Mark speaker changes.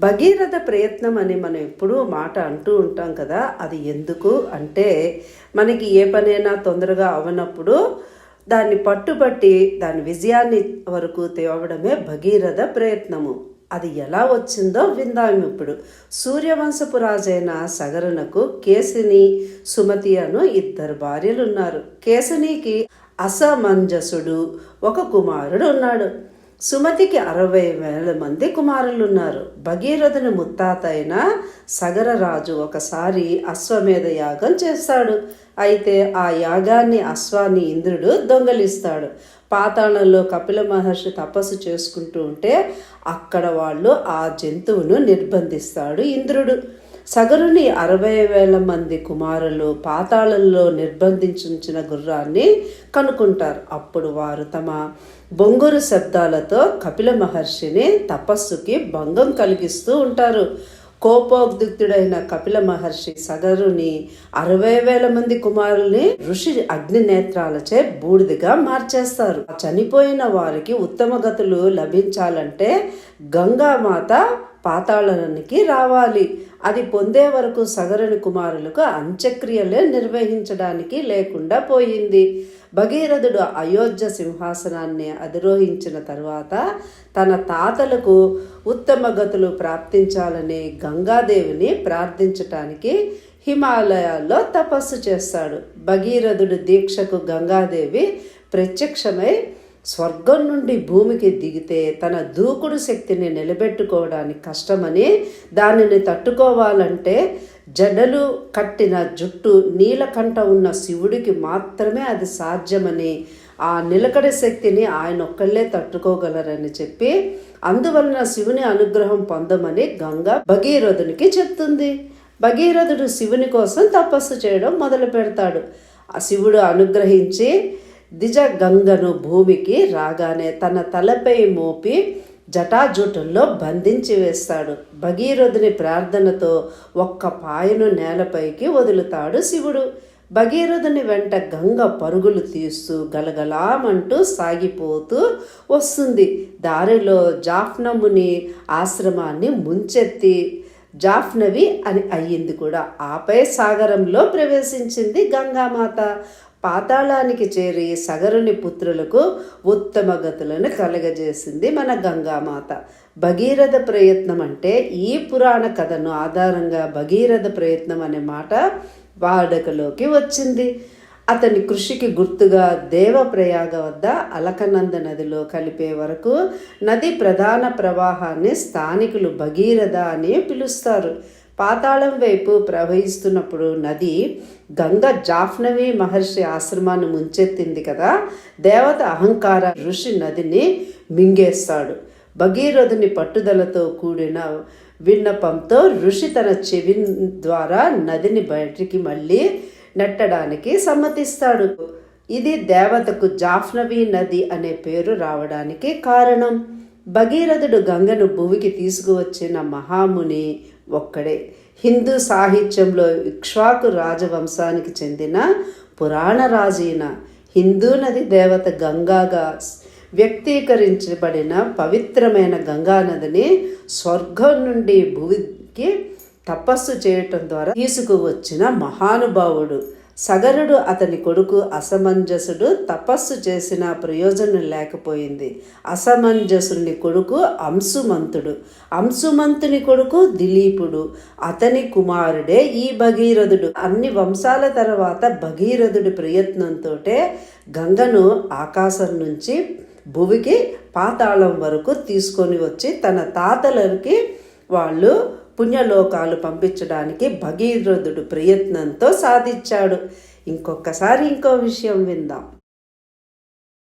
Speaker 1: భగీరథ ప్రయత్నం అని మనం ఎప్పుడూ మాట అంటూ ఉంటాం కదా అది ఎందుకు అంటే మనకి ఏ పనైనా తొందరగా అవనప్పుడు దాన్ని పట్టుబట్టి దాని విజయాన్ని వరకు తేవడమే భగీరథ ప్రయత్నము. అది ఎలా వచ్చిందో విందాం ఇప్పుడు. సూర్యవంశపు రాజైన సగరునకు కేసిని సుమతి అను ఇద్దరు భార్యలు ఉన్నారు కేసనికి అసమంజసుడు ఒక కుమారుడు ఉన్నాడు. సుమతికి అరవై వేల మంది కుమారులు ఉన్నారు భగీరథుని ముత్తాత అయిన సగరరాజు ఒకసారి అశ్వమేధ యాగం చేస్తాడు. అయితే ఆ యాగాన్ని అశ్వాన్ని ఇంద్రుడు దొంగలిస్తాడు. పాతాళంలో కపిల మహర్షి తపస్సు చేసుకుంటూ ఉంటే అక్కడ వాళ్ళు ఆ జంతువును నిర్బంధిస్తాడు ఇంద్రుడు. సగరుని అరవై వేల మంది కుమారులు పాతాళంలో నిర్బంధించిన గుర్రాన్ని కనుక్కుంటారు. అప్పుడు వారు తమ బొంగురు శబ్దాలతో కపిల మహర్షిని తపస్సుకి భంగం కలిగిస్తూ ఉంటారు. కోపోద్యుక్తుడైన కపిల మహర్షి సగరుని అరవై వేల మంది కుమారుల్ని ఋషి అగ్ని నేత్రాలచే బూడిదిగా మార్చేస్తారు. చనిపోయిన వారికి ఉత్తమ గతులు లభించాలంటే గంగామాత పాతాళానికి రావాలి. అది పొందే వరకు సగరుని కుమారులకు అంత్యక్రియలే నిర్వహించడానికి లేకుండా పోయింది. భగీరథుడు అయోధ్య సింహాసనాన్ని అధిరోహించిన తర్వాత తన తాతలకు ఉత్తమ గతులు ప్రాప్తించాలని గంగాదేవిని ప్రార్థించటానికి హిమాలయాల్లో తపస్సు చేస్తాడు. భగీరథుడు దీక్షకు గంగాదేవి ప్రత్యక్షమై స్వర్గం నుండి భూమికి దిగితే తన దూకుడు శక్తిని నిలబెట్టుకోవడానికి కష్టమని దానిని తట్టుకోవాలంటే జడలు కట్టిన జుట్టు నీలకంఠ ఉన్న శివుడికి మాత్రమే అది సాధ్యమని ఆ నిలకడ శక్తిని ఆయన ఒక్కళ్ళే తట్టుకోగలరని చెప్పి అందువలన శివుని అనుగ్రహం పొందమని గంగ భగీరథునికి చెప్తుంది. భగీరథుడు శివుని కోసం తపస్సు చేయడం మొదలు పెడతాడు ఆ శివుడు అనుగ్రహించి దిజ గంగను భూమికి రాగానే తన తలపై మోపి జటాజుటంలో బంధించి వేస్తాడు. భగీరథుని ప్రార్థనతో ఒక్క పాయను నేలపైకి వదులుతాడు శివుడు. భగీరథుని వెంట గంగ పరుగులు తీస్తూ గలగలామంటూ సాగిపోతూ వస్తుంది. దారిలో జాఫ్నముని ఆశ్రమాన్ని ముంచెత్తి జాఫ్నవి అని అయ్యింది కూడా. ఆపై సాగరంలో ప్రవేశించింది గంగామాత. పాతాళానికి చేరి సగరుని పుత్రులకు ఉత్తమ గతులను కలగజేసింది మన గంగామాత. భగీరథ ప్రయత్నం అంటే ఈ పురాణ కథను ఆధారంగా భగీరథ ప్రయత్నం అనే మాట వాడుకలోకి వచ్చింది. అతని కృషికి గుర్తుగా దేవప్రయాగ వద్ద అలకనంద నదిలో కలిపే వరకు నది ప్రధాన ప్రవాహాన్ని స్థానికులు భగీరథ అని పిలుస్తారు. పాతాళం వైపు ప్రవహిస్తున్నప్పుడు నది గంగ జాఫ్నవి మహర్షి ఆశ్రమాన్ని ముంచెత్తింది కదా. దేవత అహంకార ఋషి నదిని మింగేస్తాడు. భగీరథుని పట్టుదలతో కూడిన విన్నపంతో ఋషి తన చెవి ద్వారా నదిని బయటికి మళ్ళీ నెట్టడానికి సమ్మతిస్తాడు. ఇది దేవతకు జాఫ్నవి నది అనే పేరు రావడానికి కారణం. భగీరథుడు గంగను భూమికి తీసుకువచ్చిన మహాముని ఒక్కడే. హిందూ సాహిత్యంలో ఇక్ష్వాకు రాజవంశానికి చెందిన పురాణ రాజైన హిందూ నది దేవత గంగాగా వ్యక్తీకరించబడిన పవిత్రమైన గంగానదిని స్వర్గం నుండి భూమికి తపస్సు చేయటం ద్వారా తీసుకువచ్చిన మహానుభావుడు. సగరుడు అతని కొడుకు అసమంజసుడు తపస్సు చేసిన ప్రయోజనం లేకపోయింది. అసమంజసుని కొడుకు అంశుమంతుడు. అంశుమంతుని కొడుకు దిలీపుడు. అతని కుమారుడే ఈ భగీరథుడు. అన్ని వంశాల తర్వాత భగీరథుడి ప్రయత్నంతో గంగను ఆకాశం నుంచి భువికి పాతాళం వరకు తీసుకొని వచ్చి తన తాతలకి వాళ్ళు పుణ్యలోకాలు పంపించడానికి భగీరథుడు ప్రయత్నంతో సాధించాడు. ఇంకొకసారి ఇంకో విషయం విందాం.